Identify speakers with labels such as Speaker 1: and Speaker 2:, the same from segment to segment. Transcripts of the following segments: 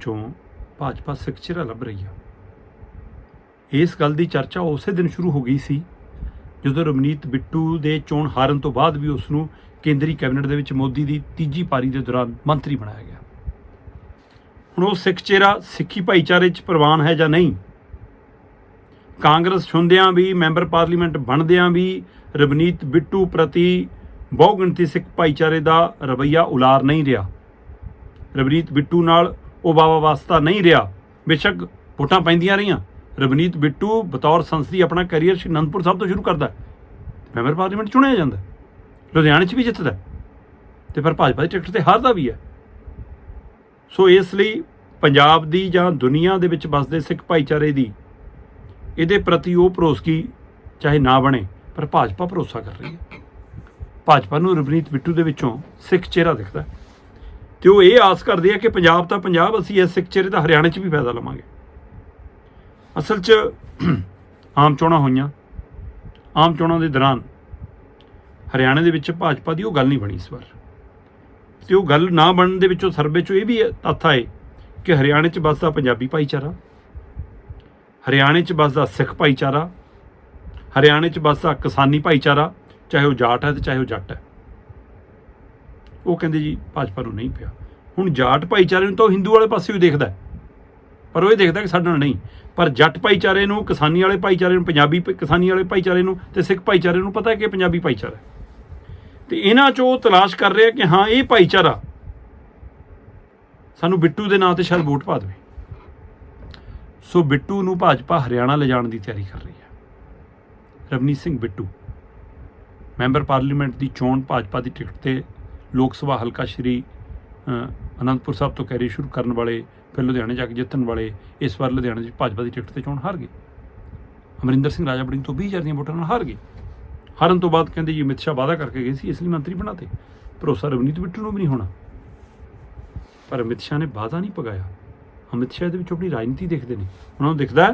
Speaker 1: ਚੋਂ ਭਾਜਪਾ ਸਿੱਖ ਚਿਹਰਾ ਲੱਭ ਰਹੀ ਆ। ਇਸ ਗੱਲ ਦੀ ਚਰਚਾ ਉਸੇ ਦਿਨ ਸ਼ੁਰੂ ਹੋ ਗਈ ਸੀ, ਜਦੋਂ ਰਵਨੀਤ ਬਿੱਟੂ ਦੇ ਚੋਣ ਹਾਰਨ ਤੋਂ ਬਾਅਦ ਵੀ ਉਸ ਨੂੰ ਕੇਂਦਰੀ ਕੈਬਨਿਟ ਦੇ ਵਿੱਚ ਮੋਦੀ ਦੀ ਤੀਜੀ ਪਾਰੀ ਦੇ ਦੌਰਾਨ ਮੰਤਰੀ ਬਣਾਇਆ ਗਿਆ। ਹੁਣ ਉਹ ਸਿੱਖ ਚਿਹਰਾ ਸਿੱਖੀ ਭਾਈਚਾਰੇ 'ਚ ਪ੍ਰਵਾਨ ਹੈ ਜਾਂ ਨਹੀਂ? ਕਾਂਗਰਸ ਚੁਣਦਿਆਂ ਵੀ, ਮੈਂਬਰ ਪਾਰਲੀਮੈਂਟ ਬਣਦਿਆਂ ਵੀ ਰਵਨੀਤ ਬਿੱਟੂ ਪ੍ਰਤੀ ਬਹੁਗਿਣਤੀ ਸਿੱਖ ਭਾਈਚਾਰੇ ਦਾ ਰਵੱਈਆ ਉਲਾਰ ਨਹੀਂ ਰਿਹਾ। ਰਵਨੀਤ ਬਿੱਟੂ ਨਾਲ ਉਹ ਬਾਬਾ ਵਾਸਤਾ ਨਹੀਂ ਰਿਹਾ। ਬੇਸ਼ੱਕ ਵੋਟਾਂ ਪੈਂਦੀਆਂ ਰਹੀਆਂ। ਰਵਨੀਤ ਬਿੱਟੂ ਬਤੌਰ ਸੰਸਦੀ ਆਪਣਾ ਕੈਰੀਅਰ ਸ਼੍ਰੀ ਅਨੰਦਪੁਰ ਸਾਹਿਬ ਤੋਂ ਸ਼ੁਰੂ ਕਰਦਾ ਮੈਂਬਰ ਪਾਰਲੀਮੈਂਟ ਚੁਣਿਆ ਜਾਂਦਾ ਲੁਧਿਆਣੇ 'ਚ ਵੀ ਜਿੱਤਦਾ ਹੈ। ਤੇ ਫਿਰ ਭਾਜਪਾ ਦੀ ਟਿਕਟ ਤੇ ਹਾਰਦਾ ਵੀ ਹੈ। ਸੋ ਇਸ ਲਈ ਪੰਜਾਬ ਦੀ ਜਾਂ ਦੁਨੀਆ ਦੇ ਵਿੱਚ ਵਸਦੇ ਸਿੱਖ ਭਾਈਚਾਰੇ ਦੀ ਇਹਦੇ ਪ੍ਰਤੀ ਉਹ ਭਰੋਸਗੀ ਚਾਹੇ ਨਾ ਬਣੇ, ਪਰ ਭਾਜਪਾ ਭਰੋਸਾ ਕਰ ਰਹੀ ਹੈ। ਭਾਜਪਾ ਨੂੰ ਰਵਨੀਤ ਬਿੱਟੂ ਦੇ ਵਿੱਚੋਂ ਸਿੱਖ ਚਿਹਰਾ ਦਿਖਦਾ ਹੈ। ਤੇ ਉਹ ਇਹ ਆਸ ਕਰਦੇ ਆ ਕਿ ਪੰਜਾਬ ਤਾਂ ਪੰਜਾਬ, ਅਸੀਂ ਇਸ ਸਿੱਖ ਚਿਹਰੇ ਦਾ ਹਰਿਆਣੇ 'ਚ ਵੀ ਫਾਇਦਾ ਲਵਾਂਗੇ। ਅਸਲ 'ਚ ਆਮ ਚੋਣਾਂ ਹੋਈਆਂ। ਆਮ ਚੋਣਾਂ ਦੇ ਦੌਰਾਨ ਹਰਿਆਣੇ ਦੇ ਵਿੱਚ ਭਾਜਪਾ ਦੀ ਉਹ ਗੱਲ ਨਹੀਂ ਬਣੀ ਇਸ ਵਾਰ। ਤੇ ਉਹ ਗੱਲ ਨਾ ਬਣਨ ਦੇ ਵਿੱਚੋਂ ਸਰਵੇ 'ਚੋਂ ਇਹ ਵੀ ਤੱਥ ਆਏ ਕਿ ਹਰਿਆਣੇ 'ਚ ਵੱਸਦਾ ਪੰਜਾਬੀ ਭਾਈਚਾਰਾ। ਹਰਿਆਣੇ 'ਚ ਵੱਸਦਾ ਸਿੱਖ ਭਾਈਚਾਰਾ। ਹਰਿਆਣੇ 'ਚ ਵੱਸਦਾ ਕਿਸਾਨੀ ਭਾਈਚਾਰਾ, ਚਾਹੇ ਉਹ ਜਾਟ ਹੈ ਤੇ ਚਾਹੇ ਉਹ ਜੱਟ ਹੈ। ਉਹ ਕਹਿੰਦੇ ਜੀ ਭਾਜਪਾ ਨੂੰ ਨਹੀਂ ਪਿਆ। ਹੁਣ ਜਾਟ ਭਾਈਚਾਰੇ ਨੂੰ ਤਾਂ ਉਹ ਹਿੰਦੂ ਵਾਲੇ ਪਾਸੇ ਵੀ ਦੇਖਦਾ ਪਰ ਉਹ ਇਹ ਦੇਖਦਾ ਕਿ ਸਾਡੇ ਨਾਲ ਨਹੀਂ। ਪਰ ਜੱਟ ਭਾਈਚਾਰੇ ਨੂੰ, ਕਿਸਾਨੀ ਵਾਲੇ ਭਾਈਚਾਰੇ ਨੂੰ, ਪੰਜਾਬੀ ਭ- ਕਿਸਾਨੀ ਵਾਲੇ ਭਾਈਚਾਰੇ ਨੂੰ ਤੇ ਸਿੱਖ ਭਾਈਚਾਰੇ ਨੂੰ ਪਤਾ ਹੈ ਕਿ ਪੰਜਾਬੀ ਭਾਈਚਾਰਾ ਹੈ। ਤੇ ਇਹਨਾਂ ਚੋਂ ਤਲਾਸ਼ ਕਰ ਰਿਹਾ ਕਿ ਹਾਂ, ਇਹ ਭਾਈਚਾਰਾ ਸਾਨੂੰ ਬਿੱਟੂ ਦੇ ਨਾਂ ਤੇ ਸ਼ਾਇਦ ਵੋਟ ਪਾ ਦੇਵੇ। ਸੋ ਬਿੱਟੂ ਨੂੰ ਭਾਜਪਾ ਹਰਿਆਣਾ ਲਿਜਾਣ ਦੀ ਤਿਆਰੀ ਕਰ ਰਹੀ ਹੈ। ਰਵਨੀਤ ਸਿੰਘ ਬਿੱਟੂ, ਮੈਂਬਰ ਪਾਰਲੀਮੈਂਟ ਦੀ ਚੋਣ ਭਾਜਪਾ ਦੀ ਟਿਕਟ ਤੇ ਲੋਕ ਸਭਾ ਹਲਕਾ ਸ਼੍ਰੀ ਅਨੰਦਪੁਰ ਸਾਹਿਬ ਤੋਂ ਕੈਰੀ ਸ਼ੁਰੂ ਕਰਨ ਵਾਲੇ, ਫਿਰ ਲੁਧਿਆਣੇ ਜਾ ਕੇ ਜਿੱਤਣ ਵਾਲੇ, ਇਸ ਵਾਰ ਲੁਧਿਆਣੇ 'ਚ ਭਾਜਪਾ ਦੀ ਟਿਕਟ ਤੇ ਚੋਣ ਹਾਰ ਗਏ। ਅਮਰਿੰਦਰ ਸਿੰਘ ਰਾਜਾ ਬੜਿੰਗ ਤੋਂ 20000 ਦੀਆਂ ਵੋਟਾਂ ਨਾਲ ਹਾਰ ਗਏ। ਹਾਰਨ ਤੋਂ ਬਾਅਦ ਕਹਿੰਦੇ ਜੀ ਅਮਿਤ ਸ਼ਾਹ ਵਾਅਦਾ ਕਰਕੇ ਗਏ ਸੀ, ਇਸ ਲਈ ਮੰਤਰੀ ਬਣਾਤੇ ਭਰੋਸਾ ਰਵਨੀਤ ਬਿੱਟੂ ਨੂੰ ਵੀ ਨਹੀਂ ਹੋਣਾ। ਪਰ ਅਮਿਤ ਸ਼ਾਹ ਨੇ ਵਾਅਦਾ ਨਹੀਂ ਪਗਾਇਆ। ਅਮਿਤ ਸ਼ਾਹ ਦੇ ਵਿੱਚ ਆਪਣੀ ਰਾਜਨੀਤੀ ਦੇਖਦੇ ਨੇ। ਉਹਨਾਂ ਨੂੰ ਦਿਖਦਾ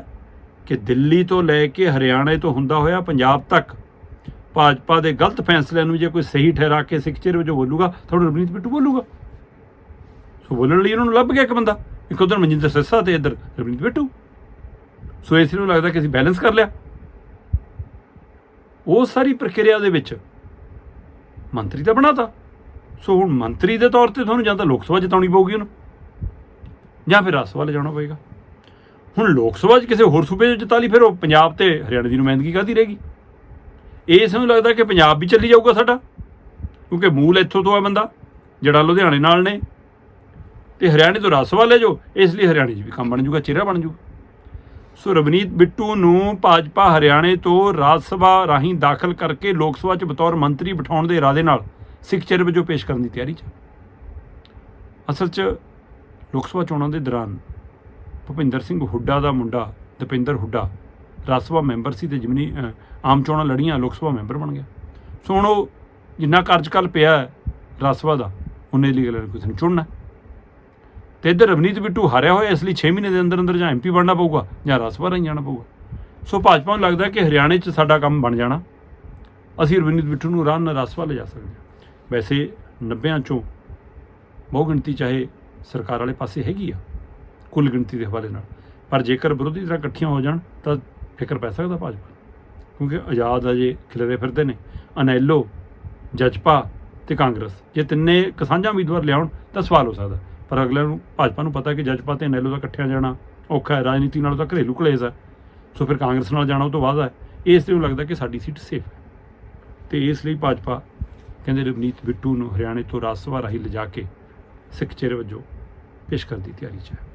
Speaker 1: ਕਿ ਦਿੱਲੀ ਤੋਂ ਲੈ ਕੇ ਹਰਿਆਣੇ ਤੋਂ ਹੁੰਦਾ ਹੋਇਆ ਪੰਜਾਬ ਤੱਕ ਭਾਜਪਾ ਦੇ ਗਲਤ ਫੈਸਲਿਆਂ ਨੂੰ ਜੇ ਕੋਈ ਸਹੀ ਠਹਿਰਾ ਕੇ ਸਿੱਖ ਚਿਹਰੇ ਵਜੋਂ ਬੋਲੂਗਾ ਥੋੜਾ ਰਵਨੀਤ ਬਿੱਟੂ ਬੋਲੂਗਾ। ਸੋ ਬੋਲਣ ਲਈ ਉਹਨਾਂ ਨੂੰ ਲੱਭ ਗਿਆ ਇੱਕ ਬੰਦਾ। ਇੱਕ ਉਧਰ ਮਨਜਿੰਦਰ ਸਿਰਸਾ ਤੇ ਇੱਧਰ ਰਵਨੀਤ ਬਿੱਟੂ। ਸੋ ਇਸ ਨੂੰ ਲੱਗਦਾ ਕਿ ਅਸੀਂ ਬੈਲੈਂਸ ਕਰ ਲਿਆ। ਉਹ ਸਾਰੀ ਪ੍ਰਕਿਰਿਆ ਦੇ ਵਿੱਚ ਮੰਤਰੀ ਤਾਂ ਬਣਾਤਾ। ਸੋ ਹੁਣ ਮੰਤਰੀ ਦੇ ਤੌਰ ਤੇ ਤੁਹਾਨੂੰ ਜਾਂ ਤਾਂ ਲੋਕ ਸਭਾ ਜਿਤਾਉਣੀ ਪਊਗੀ ਉਹਨੂੰ, ਜਾਂ ਫਿਰ ਰਾਜ ਸਭਾ ਲੈ ਜਾਣਾ ਪਏਗਾ। ਹੁਣ ਲੋਕ ਸਭਾ 'ਚ ਕਿਸੇ ਹੋਰ ਸੂਬੇ 'ਚ ਜਿਤਾ ਲਈ ਫਿਰ ਉਹ ਪੰਜਾਬ ਤੇ ਹਰਿਆਣਾ ਦੀ ਨੁਮਾਇੰਦਗੀ ਕਾਹਦੀ ਰਹੇਗੀ? ਇਸ ਨੂੰ ਲੱਗਦਾ ਕਿ ਪੰਜਾਬ ਵੀ ਚੱਲੀ ਜਾਊਗਾ ਸਾਡਾ, ਕਿਉਂਕਿ ਮੂਲ ਇੱਥੋਂ ਤੋਂ ਹੈ ਬੰਦਾ, ਜਿਹੜਾ ਲੁਧਿਆਣੇ ਨਾਲ ਨੇ। ਤੇ ਹਰਿਆਣੇ ਤੋਂ ਰਾਜ ਸਭਾ ਲੈ ਜਾਓ ਇਸ ਲਈ ਹਰਿਆਣੇ 'ਚ ਵੀ ਕੰਮ ਬਣ ਜਾਊਗਾ, ਚਿਹਰਾ ਬਣ ਜਾਊਗਾ। ਸੋ ਰਵਨੀਤ ਬਿੱਟੂ ਨੂੰ ਭਾਜਪਾ ਹਰਿਆਣੇ ਤੋਂ ਰਾਜ ਸਭਾ ਰਾਹੀਂ ਦਾਖਲ ਕਰਕੇ ਲੋਕ ਸਭਾ 'ਚ ਬਤੌਰ ਮੰਤਰੀ ਬਿਠਾਉਣ ਦੇ ਇਰਾਦੇ ਨਾਲ ਸਿੱਖ ਚਿਹਰੇ ਵਜੋਂ ਪੇਸ਼ ਕਰਨ ਦੀ ਤਿਆਰੀ 'ਚ ਅਸਲ 'ਚ ਲੋਕ ਸਭਾ ਚੋਣਾਂ ਦੇ ਦੌਰਾਨ ਭੁਪਿੰਦਰ ਸਿੰਘ ਹੁੱਡਾ ਦਾ ਮੁੰਡਾ ਦਪਿੰਦਰ ਹੁੱਡਾ ਰਾਜ ਸਭਾ ਮੈਂਬਰ ਸੀ ਤੇ ਜਿਮਨੀ ਆਮ ਚੋਣਾਂ ਲੜੀਆਂ, ਲੋਕ ਸਭਾ ਮੈਂਬਰ ਬਣ ਗਿਆ। ਸੋ ਹੁਣ ਉਹ ਜਿੰਨਾ ਕਾਰਜਕਾਲ ਪਿਆ ਰਾਜ ਸਭਾ ਦਾ, ਉਹਨੇ ਲਈ ਗੱਲ ਕਿਸੇ ਨੂੰ ਚੁਣਨਾ ਹੈ। ਤੇ ਇੱਧਰ ਰਵਨੀਤ ਬਿੱਟੂ ਹਾਰਿਆ ਹੋਇਆ, ਇਸ ਲਈ 6 ਮਹੀਨੇ ਦੇ ਅੰਦਰ ਅੰਦਰ ਜਾਂ ਐਮਪੀ ਬਣਨਾ ਪਊਗਾ ਜਾਂ ਰਾਜ ਸਭਾ ਰਾਹੀਂ ਜਾਣਾ ਪਊਗਾ। ਸੋ ਭਾਜਪਾ ਨੂੰ ਲੱਗਦਾ ਕਿ ਹਰਿਆਣੇ 'ਚ ਸਾਡਾ ਕੰਮ ਬਣ ਜਾਣਾ। ਅਸੀਂ ਰਵਨੀਤ ਬਿੱਟੂ ਨੂੰ ਆਰਾਮ ਨਾਲ ਰਾਜ ਸਭਾ ਲੈ ਜਾ ਸਕਦੇ ਹਾਂ। ਵੈਸੇ 90ਾਂ ਚੋਂ ਬਹੁ ਗਿਣਤੀ ਚਾਹੇ ਸਰਕਾਰ ਵਾਲੇ ਪਾਸੇ ਹੈਗੀ ਆ, ਕੁੱਲ ਗਿਣਤੀ ਦੇ ਹਵਾਲੇ ਨਾਲ। ਪਰ ਜੇਕਰ ਵਿਰੋਧੀ ਤਰ੍ਹਾਂ ਇਕੱਠੀਆਂ ਹੋ ਜਾਣ ਤਾਂ ਫਿਕਰ ਪੈ ਸਕਦਾ ਭਾਜਪਾ ਕਿਉਂਕਿ ਆਜ਼ਾਦ ਅਜੇ ਖਿਲਰੇ ਫਿਰਦੇ ਨੇ, ਅਨੈਲੋ, ਜਜਪਾ ਤੇ ਕਾਂਗਰਸ, ਜੇ ਤਿੰਨੇ ਕਿਸਾਂਝਾ ਉਮੀਦਵਾਰ ਲਿਆਉਣ ਤਾਂ ਸਵਾਲ ਹੋ ਸਕਦਾ। ਪਰ ਅਗਲੇ ਨੂੰ, ਭਾਜਪਾ ਨੂੰ ਪਤਾ ਕਿ ਜਜਪਾ ਤੇ ਅਨੈਲੋ ਦਾ ਇਕੱਠਿਆਂ ਜਾਣਾ ਔਖਾ ਹੈ, ਰਾਜਨੀਤੀ ਨਾਲ ਤਾਂ ਘਰੇਲੂ ਕਲੇਸ਼ ਹੈ। ਸੋ ਫਿਰ ਕਾਂਗਰਸ ਨਾਲ ਜਾਣਾ ਉਹ ਤੋਂ ਬਾਅਦ ਹੈ। ਇਸ ਨੂੰ ਲੱਗਦਾ ਕਿ ਸਾਡੀ ਸੀਟ ਸੇਫ ਹੈ। ਤੇ ਇਸ ਲਈ ਭਾਜਪਾ ਕਹਿੰਦੇ ਰਵਨੀਤ ਬਿੱਟੂ ਨੂੰ ਹਰਿਆਣੇ ਤੋਂ ਰਾਜ ਸਭਾ ਰਾਹੀਂ ਲਿਜਾ ਕੇ ਸਿੱਖ ਚਿਹਰੇ ਵਜੋਂ ਪੇਸ਼ ਕਰਨ ਦੀ ਤਿਆਰੀ 'ਚ ਹੈ।